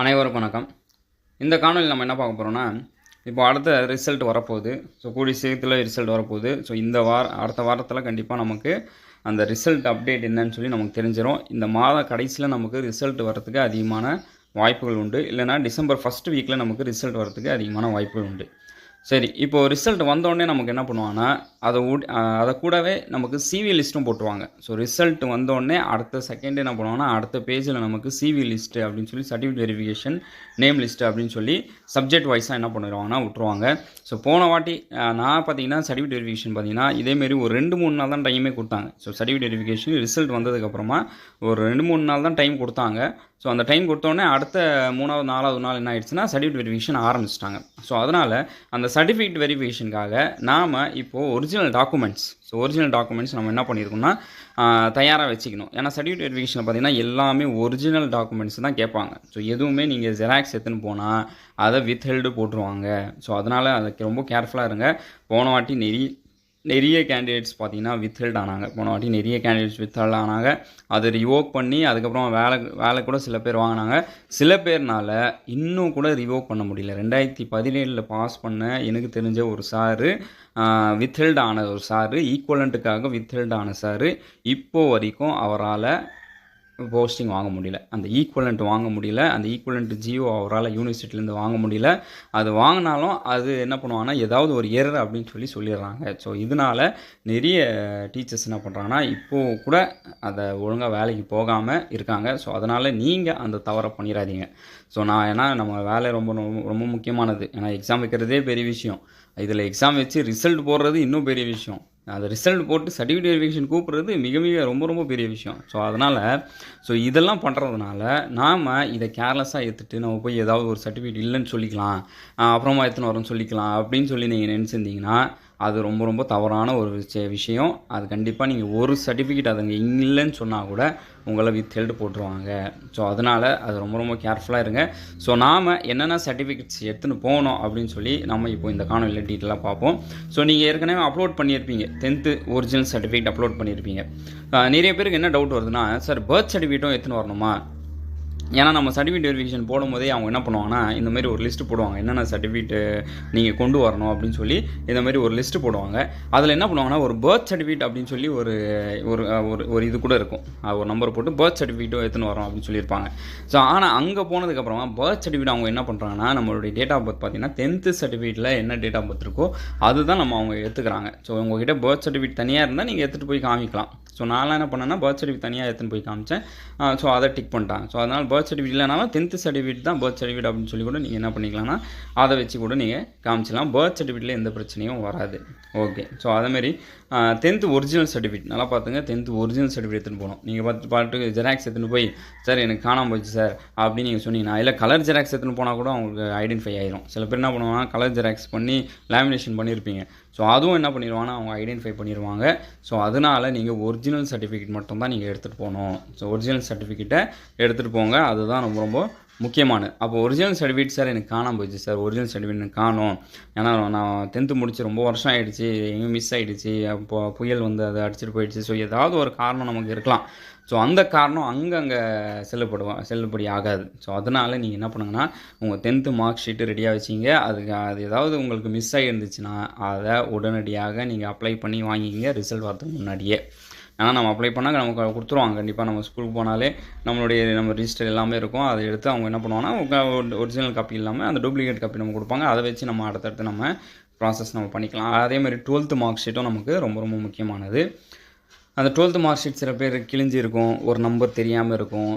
அனைவருக்கும் வணக்கம். இந்த காணொலியில் நம்ம என்ன பார்க்க போகிறோம்னா இப்போ அடுத்த ரிசல்ட் வரப்போகுது. ஸோ கூடிய சீக்கிரத்தில் ரிசல்ட் வரப்போகுது. ஸோ இந்த வார அடுத்த வாரத்தில் கண்டிப்பாக நமக்கு அந்த ரிசல்ட் அப்டேட் என்னன்னு சொல்லி நமக்கு தெரிஞ்சிடும் இந்த மாத கடைசியில் நமக்கு ரிசல்ட் வரத்துக்கு அதிகமான வாய்ப்புகள் உண்டு. இல்லைனா டிசம்பர் ஃபஸ்ட் வீக்கில் நமக்கு ரிசல்ட் வரத்துக்கு அதிகமான வாய்ப்புகள் உண்டு. சரி இப்போது ரிசல்ட் வந்தோடனே நமக்கு என்ன பண்ணுவாங்கன்னா அதை ஊட் அதை கூடவே நமக்கு சிவி லிஸ்ட்டும் போட்டுருவாங்க. ஸோ ரிசல்ட் வந்தோடனே அடுத்த செகண்ட் என்ன பண்ணுவாங்கன்னா அடுத்த பேஜில் நமக்கு சிவி லிஸ்ட்டு அப்படின்னு சொல்லி சர்டிஃபிகேட் வெரிஃபிகேஷன் நேம் லிஸ்ட்டு அப்படின்னு சொல்லி சப்ஜெக்ட் வைஸாக என்ன பண்ணிடுவாங்கன்னா விட்ருவாங்க ஸோ போன வாட்டி நான் பார்த்தீங்கன்னா சர்டிஃபிகேட் வெரிஃபிகேஷன் பார்த்தீங்கன்னா இதேமாரி ஒரு ரெண்டு மூணு நாள் தான் டைமே கொடுத்தாங்க. ஸோ சர்டிஃபிகேட் வெரிஃபிகேஷன் ரிசல்ட் வந்ததுக்கப்புறமா ஒரு ரெண்டு மூணு நாள் தான் டைம் கொடுத்தாங்க. ஸோ அந்த டைம் கொடுத்தோடனே அடுத்த மூணாவது நாலாவது நாள் என்ன ஆயிடுச்சுன்னா சர்டிஃபிகேட் வெரிஃபிகேஷன் ஆரம்பிச்சிட்டாங்க. ஸோ அதனால் அந்த சர்டிஃபிகேட் வெரிஃபிகேஷனுக்காக நாம் இப்போது original documents so original documents நம்ம என்ன பண்ணியிருக்கோம்னா தயாராக வச்சுக்கணும். ஏன்னா சர்டிஃபிகேட் வெரிஃபிகேஷனில் பார்த்தீங்கன்னா எல்லாமே ஒரிஜினல் டாக்குமெண்ட்ஸ் தான் கேட்பாங்க. ஸோ எதுவுமே நீங்கள் ஜெராக்ஸ் எடுத்துன்னு போனால் அதை வித் ஹெல்டு போட்டுருவாங்க. ஸோ அதனால் அதுக்கு ரொம்ப கேர்ஃபுல்லாக இருங்க. போன வாட்டி நிறைய நிறைய கேண்டிடேட்ஸ் பார்த்தீங்கன்னா வித்ஹெல்ட் ஆனாங்க. போன வாட்டி நிறைய கேண்டிடேட்ஸ் வித்ஹெல்ட் ஆனாங்க. அதை ரிவோக் பண்ணி அதுக்கப்புறம் வேலை வேலை கூட சில பேர் வாங்கினாங்க. சில பேர்னால இன்னும் கூட ரிவோக் பண்ண முடியல. ரெண்டாயிரத்தி பதினேழில் பாஸ் பண்ண எனக்கு தெரிஞ்ச ஒரு சாரு வித்ஹெல்ட் ஆன ஒரு சாரு ஈக்குவலண்ட்டுக்காக வித்ஹெல்ட் ஆன சாரு இப்போ வரைக்கும் அவரால் போஸ்டிங் வாங்க முடியல. அந்த ஈக்குவலண்ட் வாங்க முடியல. அந்த ஈக்குவலண்ட் ஜியோ அவரால் யூனிவர்சிட்டிலேருந்து வாங்க முடியல. அது வாங்கினாலும் அது என்ன பண்ணுவாங்கன்னா ஏதாவது ஒரு எரர் அப்படின்னு சொல்லி சொல்லிடுறாங்க. ஸோ இதனால நிறைய டீச்சர்ஸ் என்ன பண்ணுறாங்கன்னா இப்போது கூட அதை ஒழுங்காக வேலைக்கு போகாமல் இருக்காங்க. ஸோ அதனால் நீங்கள் அந்த தவறை பண்ணிடாதீங்க. ஸோ நான் ஏன்னா நம்ம வேலை ரொம்ப ரொம்ப ரொம்ப முக்கியமானது. ஏன்னா எக்ஸாம் வைக்கிறதே பெரிய விஷயம். இதில் எக்ஸாம் வச்சு ரிசல்ட் போடுறது இன்னும் பெரிய விஷயம். அந்த ரிசல்ட் போட்டு சர்டிஃபிகேட் வெரிஃபிகேஷன் கூப்பிட்றது மிக மிக ரொம்ப ரொம்ப பெரிய விஷயம். ஸோ அதனால் ஸோ இதெல்லாம் பண்ணுறதுனால நாம் இதை கேர்லெஸ்ஸாக எடுத்துகிட்டு நம்ம போய் ஏதாவது ஒரு சர்டிஃபிகேட் இல்லைன்னு சொல்லிக்கலாம். அப்புறமா எடுத்துன்னு வரோம்னு சொல்லிக்கலாம் அப்படின்னு சொல்லி நீங்கள் நினச்சிருந்தீங்கன்னா அது ரொம்ப ரொம்ப தவறான ஒரு விஷய- விஷயம். அது கண்டிப்பாக நீங்கள் ஒரு சர்டிஃபிகேட் அதுங்க இல்லைன்னு சொன்னால் கூட உங்களை வித் ஹெல்டு போட்டுருவாங்க. ஸோ அதனால் அது ரொம்ப ரொம்ப கேர்ஃபுல்லாக இருங்க. ஸோ நாம் என்னென்ன சர்டிஃபிகேட்ஸ் எடுத்துன்னு போகணும் அப்படின்னு சொல்லி நம்ம இப்போ இந்த காணொலியில் டீட்டெயிலாக பார்ப்போம். ஸோ நீங்கள் ஏற்கனவே அப்லோட் பண்ணியிருப்பீங்க. டென்த்து ஒரிஜினல் சர்டிஃபிகேட் அப்லோட் பண்ணியிருப்பீங்க. நிறைய பேருக்கு என்ன டவுட் வருதுன்னா சார் பர்த் சர்டிஃபிகேட்டும் எடுத்துன்னு வரணுமா? ஏன்னா நம்ம சர்டிஃபிகேட் வெரிஃபிகேஷன் போடும்போதே அவங்க என்ன பண்ணுவாங்கன்னா இந்த மாதிரி ஒரு லிஸ்ட் போடுவாங்க. என்னென்ன சர்டிஃபிகேட்டு நீங்கள் கொண்டு வரணும் அப்படின்னு சொல்லி இந்த மாதிரி ஒரு லிஸ்ட்டு போடுவாங்க. அதில் என்ன பண்ணுவாங்கன்னா ஒரு பர்த் சர்டிஃபிகேட் அப்படின்னு சொல்லி ஒரு ஒரு ஒரு ஒரு இது கூட இருக்கும். ஒரு நம்பர் போட்டு பர்த் சர்டிஃபிகேட்டும் எடுத்துன்னு வரோம் அப்படின்னு சொல்லியிருப்பாங்க. ஸோ ஆனால் அங்கே போனதுக்கப்புறமா பர்த் சர்டிஃபிகேட் அவங்க என்ன பண்ணுறாங்கன்னா நம்மளுடைய டேட் ஆஃப் பர்த் பார்த்தீங்கன்னா டென்த்து சர்டிஃபிகேட்டில் என்ன டேட் ஆஃப் பர்த் இருக்கோ அதுதான் நம்ம அவங்க எடுத்துக்கிறாங்க. ஸோ உங்ககிட்ட பர்த் சர்டிஃபிகேட் தனியாக இருந்தால் நீங்கள் எடுத்துகிட்டு போய் காமிக்கலாம். ஸோ நான்லாம் என்ன பண்ணேன்னா பர்த் சர்டிஃபிகேட் தனியாக எடுத்துன்னு போய் காமிச்சேன். ஸோ அதை டிக் பண்ணிட்டாங்க. ஸோ அதனால் பர்த் சர்டிஃபிகேட் இல்லைனாலும் டென்த்து சர்டிஃபிகேட் தான் பர்த் சர்டிஃபிகேட் அப்படின்னு சொல்லி கூட நீங்கள் என்ன பண்ணிக்கலாம்னா அதை வச்சு கூட நீங்கள் காமிச்சிடலாம். பர்த் சர்டிஃபிகேட்டில் எந்த பிரச்சனையும் வராது. ஓகே ஸோ அதேமாரி டென்த்து ஒரிஜினல் சர்டிஃபிகேட் நல்லா பார்த்துங்க டென்த்து ஒரிஜினல் சர்டிஃபிகேட் எடுத்துகிட்டு போகணும் நீங்கள் பார்த்து பாட்டுக்கு ஜெராக்ஸ் எடுத்துன்னு போய் சார் எனக்கு காணாமல் போச்சு சார் அப்படின்னு நீங்கள் சொன்னீங்கன்னா இல்லை கலர் ஜெராக்ஸ் எடுத்துன்னு போனால் கூட அவங்களுக்கு ஐடென்டிஃபை ஆயிரும். சில பேர் என்ன பண்ணுவாங்க கலர் ஜெராக்ஸ் பண்ணி லேமினேஷன் பண்ணியிருப்பீங்க. ஸோ அதுவும் என்ன பண்ணிடுவாங்கன்னா அவங்க ஐடென்டிஃபை பண்ணிடுவாங்க ஸோ அதனால் நீங்கள் ஒரிஜினல் சர்டிஃபிகேட் மட்டும் தான் நீங்கள் எடுத்துகிட்டு போகணும். ஸோ ஒரிஜினல் சர்டிஃபிகேட்டை எடுத்துகிட்டு போங்க. அதுதான் ரொம்ப ரொம்ப முக்கியமானது. அப்போ ஒரிஜினல் சர்டிஃபிகேட் சார் எனக்கு காணாம போச்சு சார் ஒரிஜினல் சர்டிஃபிகேட் எனக்கு காணும். ஏன்னா நான் டென்த்து முடிச்சு ரொம்ப வருஷம் ஆகிடுச்சு எங்கேயும் மிஸ் ஆகிடுச்சு அப்போ புயல் வந்து அதை அடிச்சிட்டு போயிடுச்சு. ஸோ ஏதாவது ஒரு காரணம் நமக்கு இருக்கலாம். ஸோ அந்த காரணம் அங்கங்கே செல்லுபடுவா செல்லுபடி ஆகாது. ஸோ அதனால் நீங்கள் என்ன பண்ணுங்கன்னா உங்கள் டென்த்து மார்க் ஷீட்டு ரெடியாக வச்சிங்க. அதுக்கு அது ஏதாவது உங்களுக்கு மிஸ் ஆகிருந்துச்சுன்னா அதை உடனடியாக நீங்கள் அப்ளை பண்ணி வாங்கிங்க. ரிசல்ட் வரதுக்கு முன்னாடியே. ஏன்னா நம்ம அப்ளை பண்ணால் நமக்கு கொடுத்துருவாங்க. கண்டிப்பாக நம்ம ஸ்கூலுக்கு போனாலே நம்மளுடைய நம்ம ரிஜிஸ்டர் எல்லாமே இருக்கும். அதை எடுத்து அவங்க என்ன பண்ணுவாங்கன்னா ஒரிஜினல் காப்பி இல்லாமல் அந்த டூப்ளிகேட் காப்பி நம்ம கொடுப்பாங்க. அதை வச்சு நம்ம அடுத்தடுத்து நம்ம ப்ராசஸ் நம்ம பண்ணிக்கலாம். அதே மாதிரி டுவெல்த்து மார்க் ஷீட்டும் நமக்கு ரொம்ப ரொம்ப முக்கியமானது. அந்த டுவெல்த்து மார்க் ஷீட் சில பேர் கிழிஞ்சிருக்கும் ஒரு நம்பர் தெரியாமல் இருக்கும்.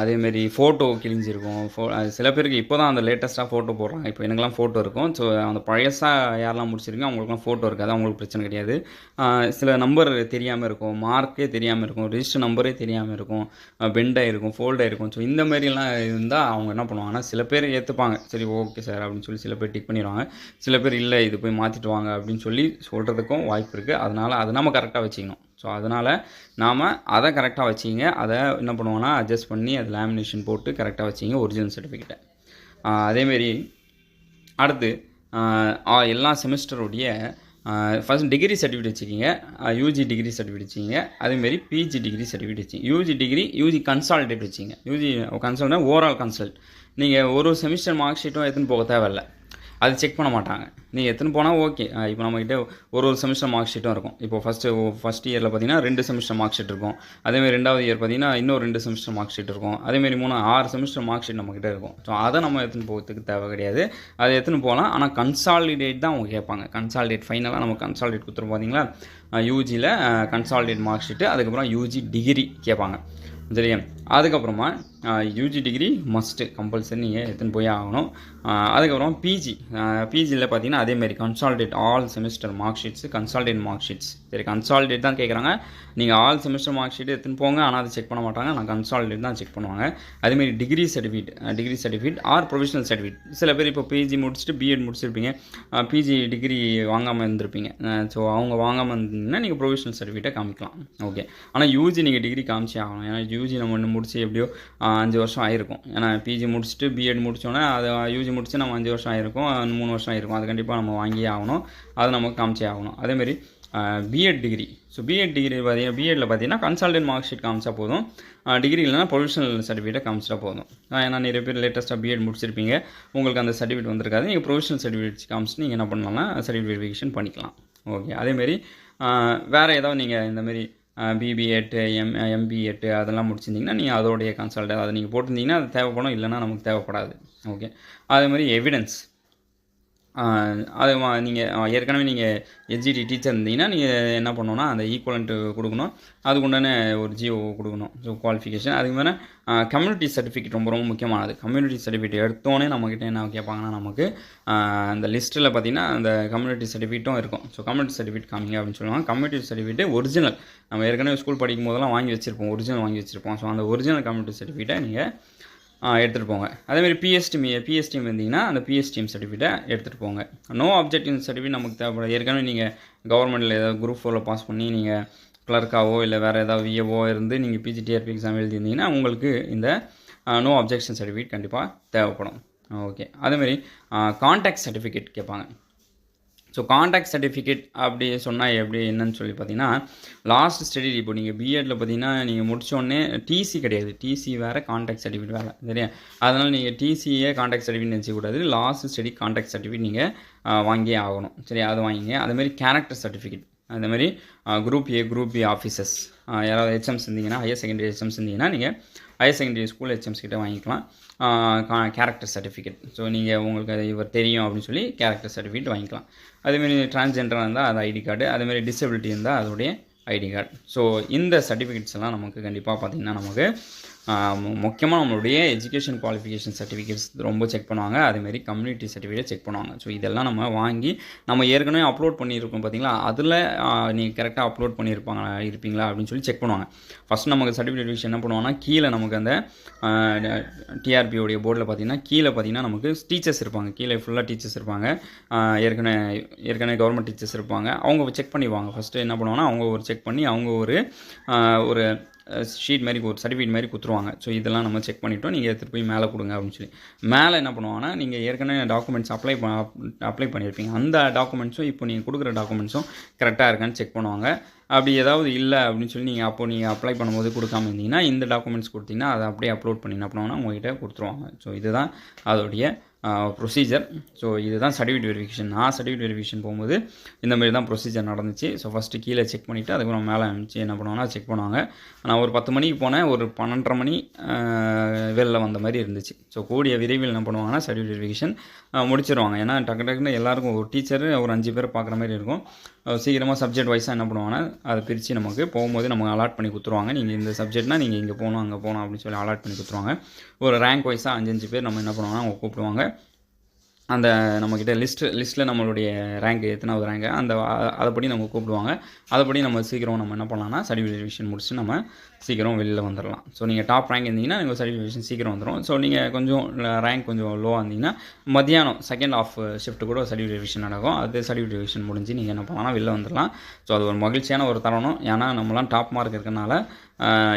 அதேமாரி ஃபோட்டோ கிழிஞ்சிருக்கும். ஃபோ சில பேருக்கு இப்போ தான் அந்த லேட்டஸ்ட்டாக ஃபோட்டோ போடுறாங்க. இப்போ எனக்குலாம் ஃபோட்டோ இருக்கும். ஸோ அந்த பழசாக யாரெல்லாம் முடிச்சிருக்கோம் அவங்களுக்குலாம் ஃபோட்டோ இருக்காது. அவங்களுக்கு பிரச்சனை கிடையாது. சில நம்பர் தெரியாமல் இருக்கும். மார்க்கே தெரியாமல் இருக்கும். ரிஜிஸ்டர் நம்பரே தெரியாமல் இருக்கும். பெண்டாகிருக்கும் ஃபோல்ட் ஆகிருக்கும் ஸோ இந்த மாதிரிலாம் இருந்தால் அவங்க என்ன பண்ணுவாங்கன்னா சில பேர் ஏற்றுப்பாங்க சரி ஓகே சார் அப்படின்னு சொல்லி சில பேர் டிக் பண்ணிடுவாங்க. சில பேர் இல்லை இது போய் மாற்றிட்டு வாங்க அப்படின்னு சொல்லி சொல்கிறதுக்கும் வாய்ப்பு இருக்குது அதனால் அதை நம்ம கரெக்டாக வச்சுக்கணும். ஸோ அதனால் நாம் அதை கரெக்டாக வச்சிங்க. அதை என்ன பண்ணுவோன்னா அட்ஜஸ்ட் பண்ணி அது லேமினேஷன் போட்டு கரெக்டாக வச்சிங்க ஒரிஜினல் சர்டிஃபிகேட்டை அதேமாரி அடுத்து எல்லா செமஸ்டருடைய ஃபஸ்ட் டிகிரி சர்டிஃபிகேட் வச்சுக்கிங்க. யூஜி டிகிரி சர்டிஃபிகேட் வச்சுக்கிங்க. அதேமாரி பிஜி டிகிரி சர்டிஃபிகேட் வச்சுங்க யூஜி டிகிரி யூஜி கன்சால்டேட் வச்சுங்க யூஜி கன்சல்ட்னா ஓவரால் கன்சல்ட் நீங்கள் ஒரு செமிஸ்டர் மார்க் ஷீட்டும் எடுத்துன்னு போக தேவையில்ல. அது செக் பண்ண மாட்டாங்க. நீங்கள் எடுத்துன்னு போனால் ஓகே இப்போ நம்மக்கிட்ட ஒரு ஒரு செமிஸ்டர் மார்க் ஷீட்டும் இருக்கும். இப்போ ஃபஸ்ட்டு ஃபஸ்ட் இயரில் பார்த்தீங்கன்னா ரெண்டு செமிஸ்டர் மார்க் ஷீட் இருக்கும். அதேமாதிரி ரெண்டாவது இயர் பார்த்தீங்கன்னா இன்னும் ரெண்டு செமிஸ்டர் மார்க் ஷீட் இருக்கும். அதேமாரி மூணு ஆறு செமிஸ்டர் மார்க் ஷீட் நம்மக்கிட்ட இருக்கும். ஸோ அதை நம்ம எடுத்துன்னு போகிறதுக்கு தேவை கிடையாது. அதை எடுத்துன்னு போகலாம். ஆனால் கன்சாலிடேட் தான் அவங்க கேட்பாங்க. கன்சாலிடேட் ஃபைனலாக நம்ம கன்சாலிடேட் கொடுத்துரும் பார்த்தீங்களா யூஜியில் கன்சாலிடேட் மார்க் ஷீட்டு அதுக்கப்புறம் யூஜி டிகிரி கேட்பாங்க. சரியா அதுக்கப்புறமா யூஜி டிகிரி மஸ்ட்டு கம்பல்சரி நீங்கள் எடுத்துன்னு போய் ஆகணும். அதுக்கப்புறம் பிஜி பிஜியில் பார்த்தீங்கன்னா அதேமாரி consolidate all semester mark sheets consolidate mark sheets சரி கன்சால்டேட் தான் கேட்குறாங்க நீங்கள் ஆல் செமிஸ்டர் மார்க் ஷீட் எடுத்துன்னு போங்க. ஆனால் அதை செக் பண்ண மாட்டாங்க. நான் கன்சால்டேட் தான் செக் பண்ணுவாங்க. அதேமாரி degree certificate degree certificate or professional certificate சில பேர் இப்போ பிஜி முடிச்சுட்டு பிஎட் முடிச்சிருப்பீங்க. பிஜி டிகிரி வாங்காமல் இருந்திருப்பீங்க. ஸோ அவங்க வாங்காமல் இருந்தீங்கன்னா நீங்கள் ப்ரொஃபஷனல் சர்டிஃபிகேட்டை காமிக்கலாம். ஓகே ஆனால் யூஜி நீங்கள் டிகிரி காமிச்சே ஆகணும். ஏன்னா யூஜி நம்ம ஒன்று முடிச்சு எப்படியோ அஞ்சு வருஷம் ஆயிருக்கும். ஏன்னா பிஜி முடிச்சுட்டு பிஎட் முடித்தோன்னே அது யூஜி முடிச்சு நம்ம அஞ்சு வருஷம் ஆயிருக்கும். மூணு வருஷம் ஆயிருக்கும். அது கண்டிப்பாக நம்ம வாங்கியே ஆகணும். அதை நமக்கு காமிச்சே ஆகணும். அதேமாரி BEd degree so BEd degree பார்த்தீங்கன்னா பிஎட்டில் பார்த்தீங்கன்னா கன்சல்டன்ட் மார்க் ஷீட் காமிச்சா போதும். டிகிரி இல்லைனா பொல்யூஷனல் சர்டிஃபிகேட்டை காமிச்சிட்டா போதும். ஏன்னா நிறைய பேர் லேட்டஸ்ட்டாக பிஎட் முடிச்சிருப்பீங்க. உங்களுக்கு அந்த சர்டிஃபிகேட் வந்திருக்காது. நீங்கள் ப்ரொஃபஷனல் சர்டிஃபிகேட் காமிச்சு நீங்கள் என்ன பண்ணலாம்னா சர்டிஃபிகேட் வெரிஃபிகேஷன் பண்ணிக்கலாம். ஓகே அதேமாரி வேறு ஏதாவது நீங்கள் இந்தமாரி பிபி எட்டு எம் எம்பி எட்டு அதெல்லாம் முடிச்சிருந்தீங்கன்னா நீங்கள் அதோடைய கன்சல்ட் அதை நீங்கள் போட்டிருந்தீங்கன்னா அது தேவைப்படும். இல்லைனா நமக்கு தேவைப்படாது. ஓகே அதே மாதிரி எவிடன்ஸ் அது நீங்கள் ஏற்கனவே நீங்கள் எஸ்ஜிடி டீச்சர் இருந்தீங்கன்னா நீங்கள் என்ன பண்ணணும்னா அந்த ஈக்குவலண்ட்டு கொடுக்கணும். அதுக்குண்டான ஒரு ஜிஓ கொடுக்கணும். ஸோ குவாலிஃபிகேஷன் அதுக்கு மேலே கம்யூனிட்டி சர்டிஃபிகேட் ரொம்ப ரொம்ப முக்கியமானது. கம்யூனிட்டி சர்டிஃபிகேட் எடுத்தோன்னே நம்மக்கிட்ட என்ன கேட்பாங்கன்னா நமக்கு அந்த லிஸ்ட்டில் பார்த்தீங்கன்னா அந்த கம்யூனிட்டி சர்டிஃபிகேட்டும் இருக்கும். ஸோ கம்யூனிட்டி சர்டிஃபிகேட் காமிங்க அப்படின்னு சொல்லுவாங்க. கம்யூனிட்டி சர்டிஃபிகேட் ஒரிஜினல் நம்ம ஏற்கனவே ஸ்கூல் படிக்கும் போதெல்லாம் வாங்கி வச்சுருப்போம். ஒரிஜினல் வாங்கி வச்சுருப்போம். ஸோ அந்த ஒரிஜினல் கம்யூனிட்டி சர்டிஃபிகேட்டை நீங்கள் எடுத்துகிட்டு போங்க. அதேமாதிரி பிஎஸ்டிஎம் பிஎஸ்டிஎம் இருந்தீங்கன்னா அந்த பிஎஸ்டிஎம் சர்டிஃபிகேட்டை எடுத்துகிட்டு போங்க. நோ அப்ஜெக்டிவ் சர்டிஃபிகேட் நமக்கு தேவைப்படாது. ஏற்கனவே நீங்கள் கவர்மெண்ட்டில் ஏதாவது குரூப் ஃபோரில் பாஸ் பண்ணி நீங்கள் கிளர்க்காவோ இல்லை வேறு ஏதாவது விஏவோ இருந்து நீங்கள் பிஜிடிஆர்பி எக்ஸாம் எழுதியிருந்தீங்கன்னா உங்களுக்கு இந்த நோ அப்ஜெக்ஷன் சர்டிஃபிகேட் கண்டிப்பாக தேவைப்படும். ஓகே அதேமாரி கான்டாக்ட் சர்டிஃபிகேட் கேட்பாங்க ஸோ காண்டாக்ட் சர்டிஃபிகேட் அப்படி சொன்னால் எப்படி என்னன்னு சொல்லி பார்த்தீங்கன்னா லாஸ்ட் ஸ்டடி இப்போ நீங்கள் பிஎட்டில் பார்த்தீங்கன்னா நீங்கள் முடிச்சோடனே டிசி கிடையாது. டிசி வேறு காண்டாக்ட் சர்டிஃபிகேட் வேறு சரியா? அதனால் நீங்கள் டிசியே காண்டாக்ட் சர்டிஃபிகேட் நினச்சிக்கூடாது லாஸ்ட் ஸ்டடி காண்டாக்ட் சர்டிஃபிகேட் நீங்கள் வாங்கியே ஆகணும். சரி அது வாங்கிங்க. அதேமாதிரி கேரக்டர் சர்டிஃபிகேட் அந்த மாதிரி group A group B offices யாராவது ஹெச்எம்ஸ் இருந்தீங்கன்னா ஹையர் செகண்டரி ஹெச்எம்ஸ் இருந்தீங்கன்னா நீங்கள் ஹையர் செகண்டரி ஸ்கூல் ஹெச்எம்ஸ் கிட்ட வாங்கிக்கலாம். கேரக்டர் சர்டிஃபிகேட் ஸோ நீங்கள் உங்களுக்கு அது இவர் தெரியும் அப்படின்னு சொல்லி கேரக்டர் சர்டிஃபிகேட் வாங்கிக்கலாம். அதுமாரி டிரான்ஸ்ஜெண்டராக இருந்தால் அது ஐடி கார்டு அதுமாரி டிசபிலிட்டி இருந்தால் அதோடைய ஐடி கார்டு ஸோ இந்த சர்டிஃபிகேட்ஸ் எல்லாம் நமக்கு கண்டிப்பாக பார்த்திங்கன்னா நமக்கு முக்கியமாக நம்மளுடைய எஜுகேஷன் குவாலிஃபிகேஷன் சர்டிஃபிகேட்ஸ் ரொம்ப செக் பண்ணுவாங்க. அதேமாரி கம்யூனிட்டி சர்டிஃபிகேட் செக் பண்ணுவாங்க. ஸோ இதெல்லாம் நம்ம வாங்கி நம்ம ஏற்கனவே அப்லோட் பண்ணியிருக்கோம் பார்த்தீங்களா அதில் நீங்கள் கரெக்டாக அப்லோட் பண்ணியிருப்பாங்க இருப்பீங்களா? அப்படின்னு சொல்லி செக் பண்ணுவாங்க. ஃபஸ்ட் நமக்கு சர்டிஃபிகேட் விஷயம் என்ன பண்ணுவாங்கன்னா கீழே நமக்கு அந்த டிஆர்பியோடைய போர்டில் பார்த்தீங்கன்னா கீழே பார்த்தீங்கன்னா நமக்கு டீச்சர்ஸ் இருப்பாங்க. கீழே ஃபுல்லாக டீச்சர்ஸ் இருப்பாங்க. ஏற்கனவே ஏற்கனவே கவர்மெண்ட் டீச்சர்ஸ் இருப்பாங்க. அவங்க செக் பண்ணிடுவாங்க. ஃபஸ்ட்டு என்ன பண்ணுவாங்கன்னா அவங்க ஒரு செக் பண்ணி அவங்க ஒரு ஒரு ஷீட் மாதிரி ஒரு சர்டிஃபிகேட் மாதிரி கொடுத்துருவாங்க ஸோ இதெல்லாம் நம்ம செக் பண்ணிவிட்டோம் நீங்கள் எடுத்துகிட்டு போய் மேலே கொடுங்க அப்படின்னு சொல்லி. மேலே என்ன பண்ணுவாங்கன்னா நீங்கள் ஏற்கனவே டாக்குமெண்ட்ஸ் அப்ளை அப்ளை பண்ணியிருப்பீங்க அந்த டாக்குமெண்ட்ஸும் இப்போ நீங்கள் கொடுக்குற டாக்குமெண்ட்ஸும் கரெக்டாக இருக்கான்னு செக் பண்ணுவாங்க. அப்படி ஏதாவது இல்லை அப்படின்னு சொல்லி நீங்கள் அப்போ நீங்கள் அப்ளை பண்ணும்போது கொடுக்காம இருந்தீங்கன்னா இந்த டாக்குமெண்ட்ஸ் கொடுத்தீங்கன்னா அதை அப்படியே அப்லோட் பண்ணி என்ன பண்ணுவாங்கன்னா உங்கள்கிட்ட கொடுத்துருவாங்க. ஸோ இதுதான் அதோடைய ப்ரொசீஜர் ஸோ இதுதான் சர்டிஃபிகேட் வெரிஃபிகேஷன் நான் சர்டிஃபிகேட் வெரிஃபிகேஷன் போகும்போது இந்த மாதிரி தான் ப்ரொசீஜர் நடந்துச்சு. ஸோ ஃபஸ்ட்டு கீழே செக் பண்ணிவிட்டு அதுக்கப்புறம் மேலே அனுப்பிச்சு என்ன பண்ணுவாங்கன்னா செக் பண்ணுவாங்க. நான் ஒரு பத்து மணிக்கு போனேன். ஒரு பன்னெண்டரை மணி வெளில வந்த மாதிரி இருந்துச்சு. ஸோ கூடிய விரைவில் என்ன பண்ணுவாங்கன்னா சர்டிஃபிகேட் வெரிஃபிகேஷன் முடிச்சிருவாங்க. ஏன்னா டக்கு டக்குன்னு எல்லாருக்கும் ஒரு டீச்சர் ஒரு அஞ்சு பேர் பார்க்குற மாதிரி இருக்கும். சீக்கிரமாக சப்ஜெக்ட் வைஸாக என்ன பண்ணுவாங்கன்னா அதை பிரித்து நமக்கு போகும்போது நமக்கு அலாட் பண்ணி கொடுத்துருவாங்க நீங்கள் இந்த சப்ஜெக்ட்னால் நீங்கள் இங்கே போகணும் அங்கே போகணும் அப்படின்னு சொல்லி அலாட் பண்ணி கொடுத்துருவாங்க ஒரு ரேங்க் வைஸாக அஞ்சு அஞ்சு பேர் நம்ம என்ன பண்ணுவாங்கன்னா அவங்க கூப்பிடுவாங்க. அந்த நம்மக்கிட்ட லிஸ்ட்டு லிஸ்ட்டில் நம்மளுடைய ரேங்க் எத்தனாவது ரேங்க் அந்த அதைப்படி நம்ம கூப்பிடுவாங்க. அதைப்படி நம்ம சீக்கிரம் நம்ம என்ன பண்ணலாம்னா சர்டிஃபிகேஷன் முடிச்சு நம்ம சீக்கிரம் வெளியில் வந்துடலாம் ஸோ நீங்கள் டாப் ரேங்க் இருந்தீங்கன்னா நீங்கள் சர்டிஃபிகேஷன் சீக்கிரம் வந்துடும் ஸோ நீங்கள் கொஞ்சம் ரேங்க் கொஞ்சம் லோவாக இருந்தீங்கன்னா மத்தியானம் செகண்ட் ஆஃப் ஷிஃப்ட் கூட சர்டிஃபிகேஷன் நடக்கும். அது சர்டிஃபிகேஷன் முடிஞ்சு நீங்கள் என்ன பண்ணலாம் வெளில வந்துடலாம் ஸோ அது ஒரு மகிழ்ச்சியான ஒரு தருணம். ஏன்னா நம்மளாம் டாப் மார்க் இருக்கனால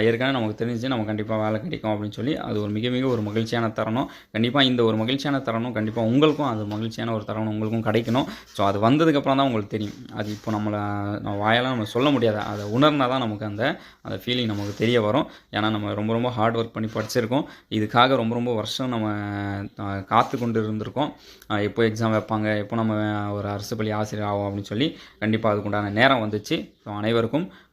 ஏற்கனவே நமக்கு தெரிஞ்சு நம்ம கண்டிப்பாக வேலை கிடைக்கும் அப்படின்னு சொல்லி. அது ஒரு மிக மிக ஒரு மகிழ்ச்சியான தருணம். கண்டிப்பாக இந்த ஒரு மகிழ்ச்சியான தருணம் கண்டிப்பாக உங்களுக்கும் அது மகிழ்ச்சியான ஒரு தருணம் உங்களுக்கும் கிடைக்கணும். ஸோ அது வந்ததுக்கப்புறம் தான் உங்களுக்கு தெரியும். அது இப்போ நம்மளை நம்ம வாயெல்லாம் நம்ம சொல்ல முடியாது. அதை உணர்னா தான் நமக்கு அந்த அந்த ஃபீலிங் நமக்கு தெரிய வரும். ஏன்னா நம்ம ரொம்ப ரொம்ப ஹார்ட் ஒர்க் பண்ணி படிச்சிருக்கோம். இதுக்காக ரொம்ப ரொம்ப வருஷம் நம்ம காத்து கொண்டு இருந்திருக்கோம் எப்போ எக்ஸாம் வைப்பாங்க எப்போ நம்ம ஒரு அரசு பள்ளி ஆசிரியர் ஆகும் அப்படின்னு சொல்லி கண்டிப்பாக அதுக்குண்டான நேரம் வந்துச்சு. ஸோ அனைவருக்கும்